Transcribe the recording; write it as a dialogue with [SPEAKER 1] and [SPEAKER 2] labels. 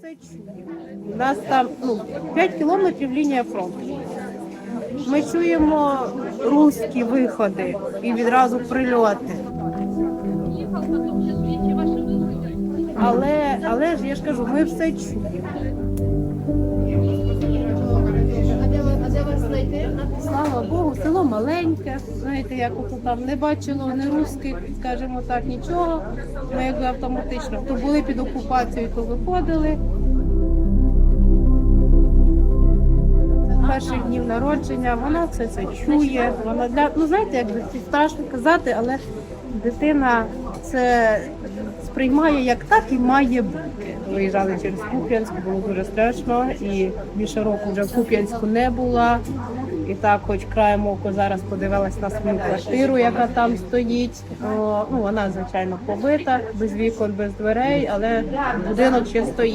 [SPEAKER 1] все чуємо. У нас там ну, 5 кілометрів лінія фронту. Ми чуємо руські виходи і відразу прильоти. Але, але ж я ж кажу, ми все чуємо. Слава Богу, село маленьке. Знаєте, як там не бачило не русських, скажімо так, нічого. Ми якби автоматично то були під окупацією, то виходили. Перших днів народження вона все це чує. Вона для ну знаєте, як страшно казати, але дитина це сприймає як так і має бути. Виїжджали через Куп'янськ, було дуже страшно, і більше року вже в Куп'янську не була. І так, хоч краєм оку зараз подивилась на свою квартиру, яка там стоїть. Ну вона звичайно побита, без вікон, без дверей, але будинок ще стоїть.